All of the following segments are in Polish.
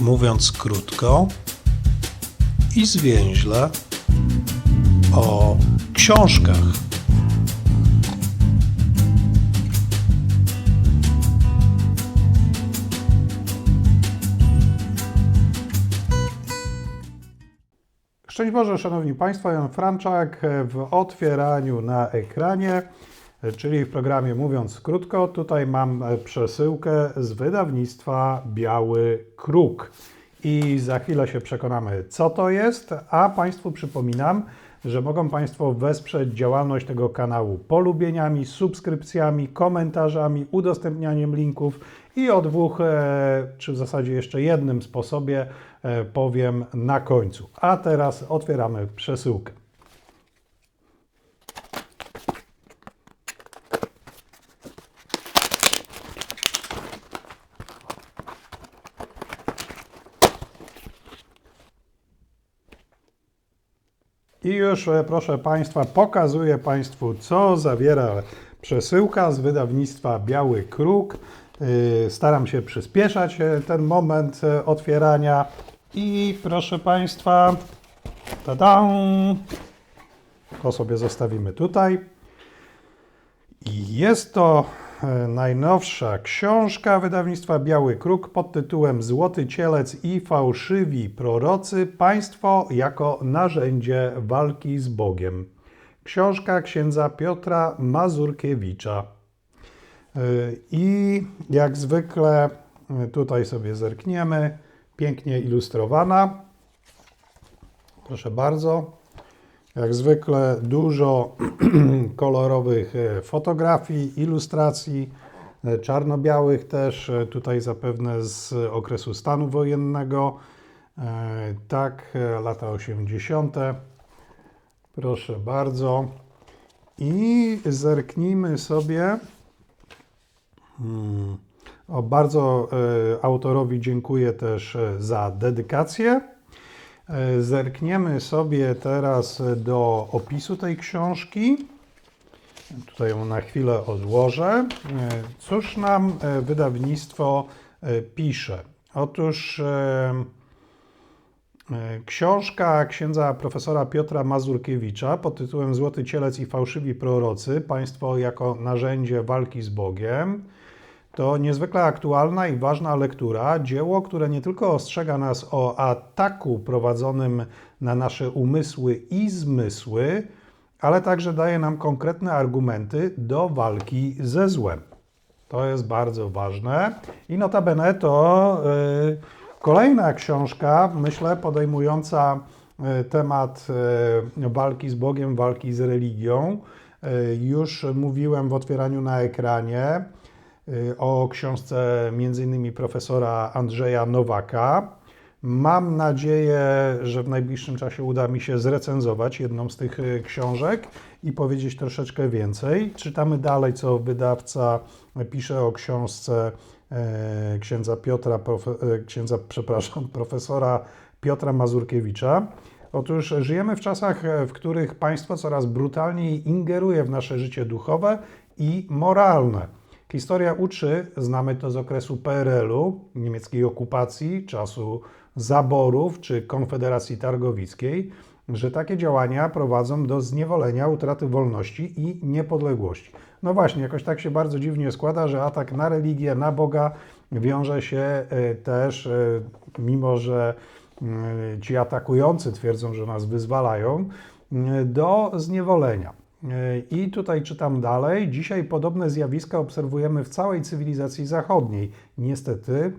mówiąc krótko i zwięźle o książkach. Szczęść Boże, Szanowni Państwo, Jan Franczak w otwieraniu na ekranie, czyli w programie Mówiąc Krótko. Tutaj mam przesyłkę z wydawnictwa Biały Kruk. I za chwilę się przekonamy, co to jest, a Państwu przypominam, że mogą Państwo wesprzeć działalność tego kanału polubieniami, subskrypcjami, komentarzami, udostępnianiem linków i o dwóch, e, czy w zasadzie jeszcze jednym sposobie e, powiem na końcu. A teraz otwieramy przesyłkę. I już, e, proszę Państwa, pokazuję Państwu, co zawiera przesyłka z wydawnictwa Biały Kruk. Yy, Staram się przyspieszać e, ten moment e, otwierania. I proszę Państwa, tada! To sobie zostawimy tutaj. I jest to e, najnowsza książka wydawnictwa Biały Kruk pod tytułem Złoty Cielec i fałszywi prorocy państwo jako narzędzie walki z Bogiem. Książka księdza Piotra Mazurkiewicza. E, I jak zwykle e, tutaj sobie zerkniemy, pięknie ilustrowana. Proszę bardzo. Jak zwykle dużo kolorowych e, fotografii, ilustracji, e, czarno-białych też, e, tutaj zapewne z okresu stanu wojennego. Tak, lata 80. Proszę bardzo. I zerknijmy sobie. Hmm. O, bardzo autorowi dziękuję też za dedykację. E, Zerkniemy sobie teraz do opisu tej książki. Tutaj ją na chwilę odłożę. E, Cóż nam e, wydawnictwo pisze? Otóż książka księdza profesora Piotra Mazurkiewicza pod tytułem Złoty Cielec i fałszywi prorocy państwo jako narzędzie walki z Bogiem to niezwykle aktualna i ważna lektura, dzieło, które nie tylko ostrzega nas o ataku prowadzonym na nasze umysły i zmysły, ale także daje nam konkretne argumenty do walki ze złem. To jest bardzo ważne. I notabene to y, kolejna książka, myślę, podejmująca y, temat y, walki z Bogiem, walki z religią. Y, już mówiłem w otwieraniu na ekranie o książce m.in. profesora Andrzeja Nowaka. Mam nadzieję, że w najbliższym czasie uda mi się zrecenzować jedną z tych y, książek i powiedzieć troszeczkę więcej. Czytamy dalej, co wydawca pisze o książce e, księdza Piotra, e, księdza, przepraszam, profesora Piotra Mazurkiewicza. Otóż żyjemy w czasach, e, w których państwo coraz brutalniej ingeruje w nasze życie duchowe i moralne. Historia uczy, znamy to z okresu PRL-u, niemieckiej okupacji, czasu zaborów czy Konfederacji Targowickiej, że takie działania prowadzą do zniewolenia, utraty wolności i niepodległości. No właśnie, jakoś tak się bardzo dziwnie składa, że atak na religię, na Boga wiąże się e, też, e, mimo że mm, ci atakujący twierdzą, że nas wyzwalają, mm, do zniewolenia. I tutaj czytam dalej. Dzisiaj podobne zjawiska obserwujemy w całej cywilizacji zachodniej. Niestety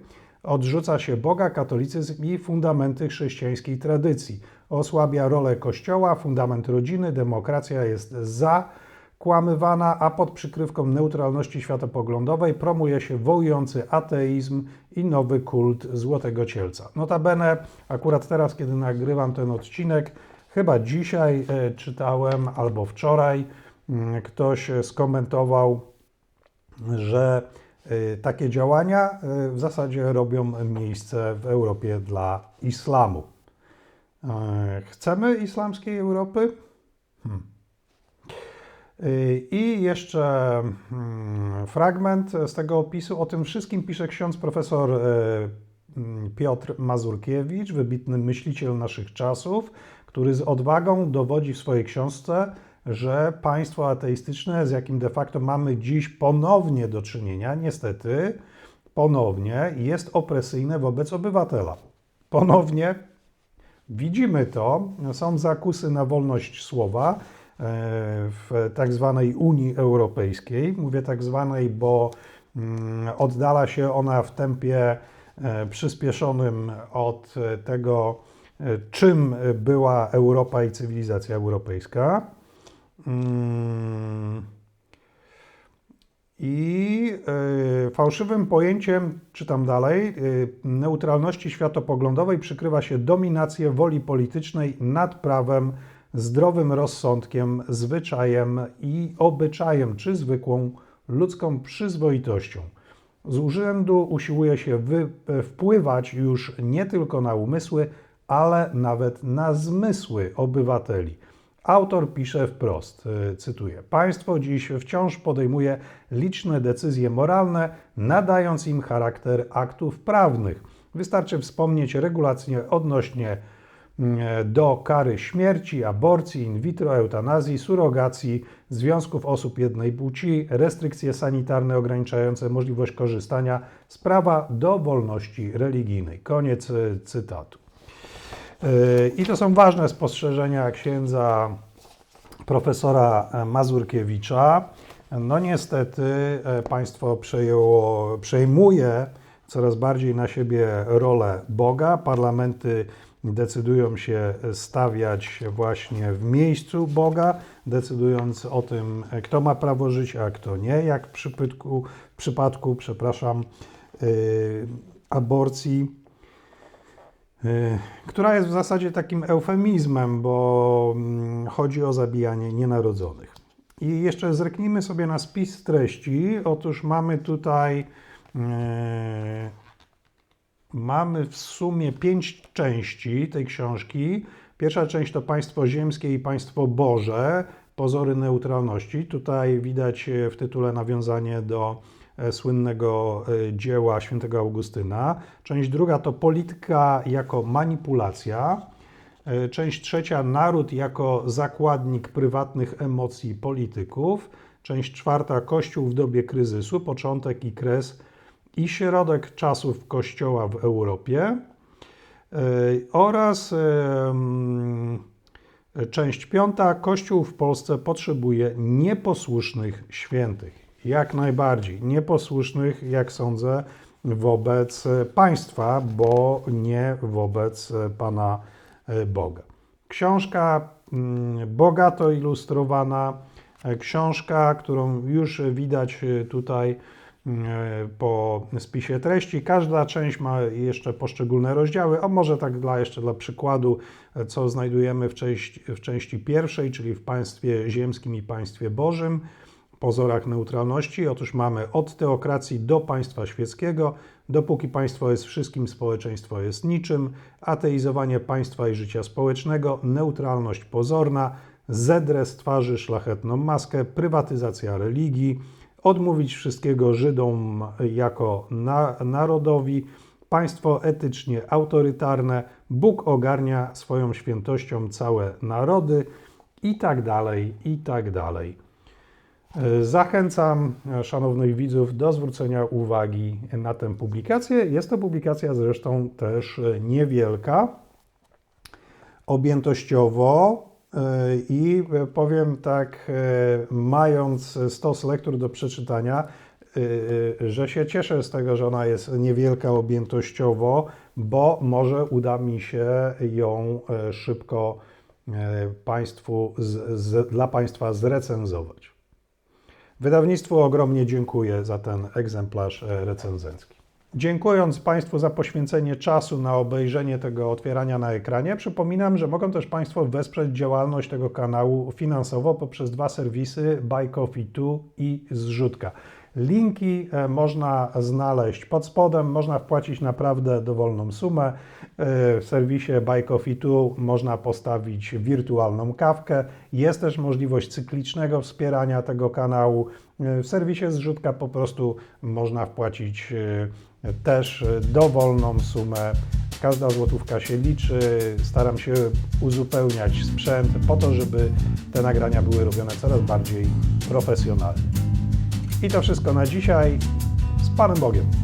odrzuca się Boga, katolicyzm i fundamenty chrześcijańskiej tradycji. Osłabia rolę Kościoła, fundament rodziny, demokracja jest zakłamywana, a pod przykrywką neutralności światopoglądowej promuje się wojujący ateizm i nowy kult Złotego Cielca. Notabene, akurat teraz, kiedy nagrywam ten odcinek, chyba dzisiaj e, czytałem albo wczoraj, mm, ktoś skomentował, że y, takie działania y, w zasadzie robią miejsce w Europie dla islamu. E, Chcemy islamskiej Europy? Hmm. I jeszcze mm, fragment z tego opisu. O tym wszystkim pisze ksiądz profesor e, mm, Piotr Mazurkiewicz, wybitny myśliciel naszych czasów, który z odwagą dowodzi w swojej książce, że państwo ateistyczne, z jakim de facto mamy dziś ponownie do czynienia, niestety, ponownie jest opresyjne wobec obywatela. Ponownie widzimy to, są zakusy na wolność słowa e, w tak zwanej Unii Europejskiej. Mówię tak zwanej, bo mm, oddala się ona w tempie e, przyspieszonym od tego, czym była Europa i cywilizacja europejska. Mm. I y, fałszywym pojęciem, czytam dalej, y, neutralności światopoglądowej przykrywa się dominację woli politycznej nad prawem, zdrowym rozsądkiem, zwyczajem i obyczajem, czy zwykłą ludzką przyzwoitością. Z urzędu usiłuje się wy, wpływać już nie tylko na umysły, ale nawet na zmysły obywateli. Autor pisze wprost, y, cytuję: Państwo dziś wciąż podejmuje liczne decyzje moralne, nadając im charakter aktów prawnych. Wystarczy wspomnieć regulacje odnośnie mm, do kary śmierci, aborcji, in vitro, eutanazji, surogacji, związków osób jednej płci, restrykcje sanitarne ograniczające możliwość korzystania z prawa do wolności religijnej. Koniec y, cytatu. Yy, I to są ważne spostrzeżenia księdza profesora Mazurkiewicza. No niestety e, państwo przejęło, przejmuje coraz bardziej na siebie rolę Boga. Parlamenty decydują się stawiać właśnie w miejscu Boga, decydując o tym, kto ma prawo żyć, a kto nie, jak w przypadku, w przypadku przepraszam, yy, aborcji Y, która jest w zasadzie takim eufemizmem, bo mm, chodzi o zabijanie nienarodzonych. I jeszcze zerknijmy sobie na spis treści. Otóż mamy tutaj yy, mamy w sumie pięć części tej książki. Pierwsza część to państwo ziemskie i państwo Boże, pozory neutralności. Tutaj widać w tytule nawiązanie do słynnego e, dzieła świętego Augustyna. Część druga to polityka jako manipulacja. E, część trzecia naród jako zakładnik prywatnych emocji polityków. Część czwarta Kościół w dobie kryzysu, początek i kres i środek czasów Kościoła w Europie. Oraz część piąta Kościół w Polsce potrzebuje nieposłusznych świętych jak najbardziej nieposłusznych, jak sądzę, wobec państwa, bo nie wobec Pana e, Boga. Książka mm, bogato ilustrowana, e, książka, którą już widać e, tutaj mm, po spisie treści. Każda część ma jeszcze poszczególne rozdziały, a może tak dla jeszcze dla przykładu, co znajdujemy w części, w części pierwszej, czyli w państwie ziemskim i państwie bożym pozorach neutralności. Otóż mamy od teokracji do państwa świeckiego, dopóki państwo jest wszystkim, społeczeństwo jest niczym, ateizowanie państwa i życia społecznego, neutralność pozorna, zedrę z twarzy szlachetną maskę, prywatyzacja religii, odmówić wszystkiego Żydom jako na, narodowi, państwo etycznie autorytarne, Bóg ogarnia swoją świętością całe narody i tak dalej, i tak dalej. Zachęcam szanownych widzów do zwrócenia uwagi na tę publikację. Jest to publikacja zresztą też niewielka, objętościowo e, i powiem tak, e, mając stos lektur do przeczytania, e, że się cieszę z tego, że ona jest niewielka objętościowo, bo może uda mi się ją szybko Państwu, z, z, dla Państwa zrecenzować. Wydawnictwu ogromnie dziękuję za ten egzemplarz e, recenzencki. Dziękując Państwu za poświęcenie czasu na obejrzenie tego otwierania na ekranie, przypominam, że mogą też Państwo wesprzeć działalność tego kanału finansowo poprzez dwa serwisy Buy Coffee 2 i Zrzutka. Linki e, można znaleźć pod spodem, można wpłacić naprawdę dowolną sumę. E, W serwisie Buy Coffee Tu można postawić wirtualną kawkę. Jest też możliwość cyklicznego wspierania tego kanału. E, W serwisie Zrzutka po prostu można wpłacić też dowolną sumę. Każda złotówka się liczy. Staram się uzupełniać sprzęt po to, żeby te nagrania były robione coraz bardziej profesjonalnie. I to wszystko na dzisiaj. Z Panem Bogiem.